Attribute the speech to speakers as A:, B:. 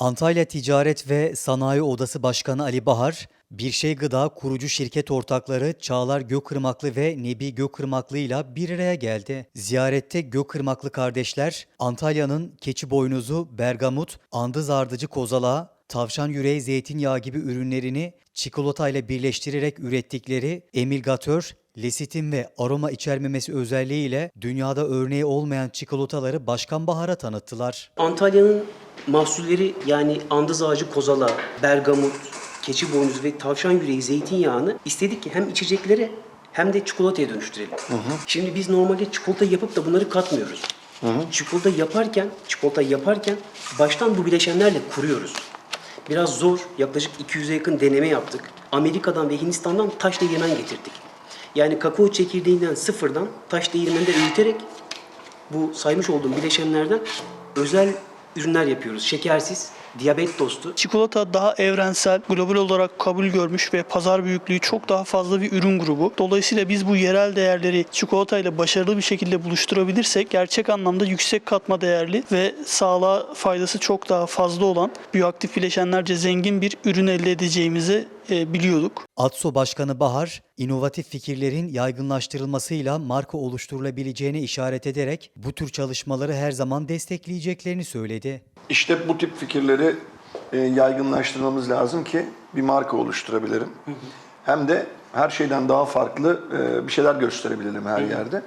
A: Antalya Ticaret ve Sanayi Odası Başkanı Ali Bahar, Bir Şey Gıda kurucu şirket ortakları Çağlar Gökırmaklı ve Nebi Gökırmaklı ile bir araya geldi. Ziyarette Gökırmaklı kardeşler, Antalya'nın keçi boynuzu, bergamut, andız ardıcı kozalağı, tavşan yüreği zeytinyağı gibi ürünlerini çikolatayla birleştirerek ürettikleri emilgatör, lesitin ve aroma içermemesi özelliğiyle dünyada örneği olmayan çikolataları Başkan Bahar'a tanıttılar.
B: Antalya'nın mahsulleri yani andız ağacı kozala, bergamot, keçi boynuzu ve tavşan yüreği zeytinyağını istedik ki hem içeceklere hem de çikolataya dönüştürelim. Şimdi biz normalde çikolata yapıp da bunları katmıyoruz. Çikolata yaparken, çikolata yaparken baştan bu bileşenlerle kuruyoruz. Biraz zor, yaklaşık 200'e yakın deneme yaptık. Amerika'dan ve Hindistan'dan taş değirmen getirdik. Yani kakao çekirdeğinden sıfırdan taş değirmende öğüterek bu saymış olduğum bileşenlerden özel ürünler yapıyoruz. Şekersiz, diyabet dostu.
C: Çikolata daha evrensel, global olarak kabul görmüş ve pazar büyüklüğü çok daha fazla bir ürün grubu. Dolayısıyla biz bu yerel değerleri çikolata ile başarılı bir şekilde buluşturabilirsek gerçek anlamda yüksek katma değerli ve sağlığa faydası çok daha fazla olan biyoaktif bileşenlerce zengin bir ürün elde edeceğimizi e, biliyorduk.
A: ATSO Başkanı Bahar, inovatif fikirlerin yaygınlaştırılmasıyla marka oluşturulabileceğine işaret ederek bu tür çalışmaları her zaman destekleyeceklerini söyledi.
D: İşte bu tip fikirleri e, yaygınlaştırmamız lazım ki bir marka oluşturabilirim. Hem de her şeyden daha farklı e, bir şeyler gösterebilelim her yerde.